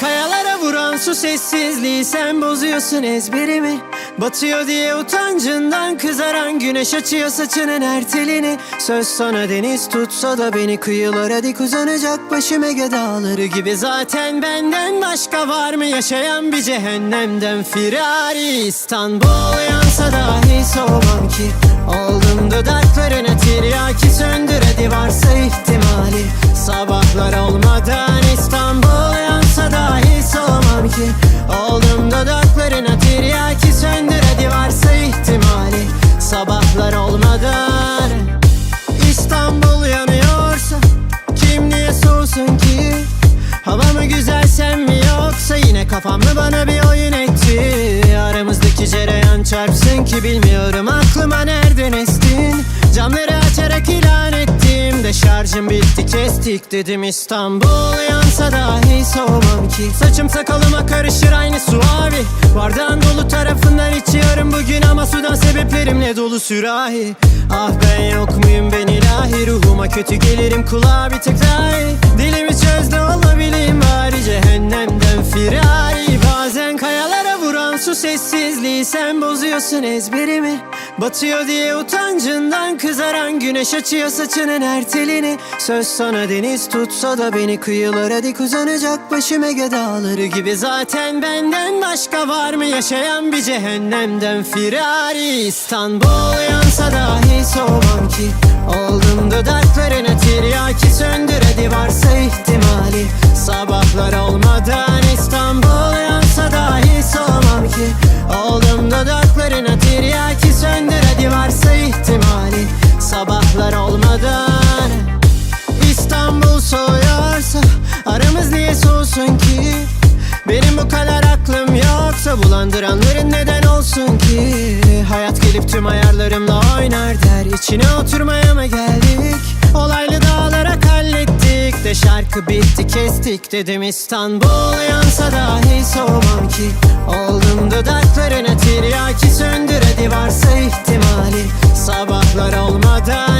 Kayalara vuran su sessizliği sen bozuyorsun ezberimi. Batıyor diye utancından kızaran güneş açıyor saçının her telini. Söz sana deniz tutsa da beni kıyılara dik uzanacak başım Ege dağları gibi. Zaten benden başka var mı yaşayan bir cehennemden firari? İstanbul yansa dahi soğumam ki. Oldum dudaklarına tiryaki söndür hadi varsa ihtimali Sabahlar olmadan İstanbul yansa dahi soğumam ki. Oldum dudaklarına tiryaki söndür hadi varsa ihtimali. Sabahlar olmadan İstanbul yanıyorsa Kim niye soğusun ki? Hava mı güzel sen mi yoksa? Yine kafam mı bana bir oyun etti? Aramızdaki cereyan çarpsın ki Bilmiyorum aklıma nereden estin? Camları Şarjım bitti kestik dedim İstanbul. Yansa dahi soğumam ki. Saçım sakalıma karışır aynı su abi. Bardağın dolu tarafından içiyorum bugün Ama sudan sebeplerimle dolu sürahi. Ah ben yok muyum ben ilahi? Ruhuma kötü gelirim kulağa bir tık daha iyi. Dilimi çöz de olabileyim bari Cehennemden firari Bazen kayalara vuran su Sen bozuyorsun ezberimi. Batıyor diye utancından kızaran Güneş açıyor saçının her telini. Söz sana deniz tutsa da beni kıyılara dik uzanacak Başım Ege dağları gibi. Zaten benden başka var mı yaşayan bir cehennemden firari? İstanbul yansa dahi soğumam ki Oldum dudaklarına tiryaki söndür Aramız niye soğusun ki Benim bu kadar aklım yoksa Bulandıranların neden olsun ki? Hayat gelip tüm ayarlarımla oynar der. İçine oturmaya mı geldik? Olaylı dağlara hallettik de Şarkı bitti kestik dedim. İstanbul yansa dahi soğumam ki. Oldum dudaklarına tiryaki söndür hadi varsa ihtimali. Sabahlar olmadan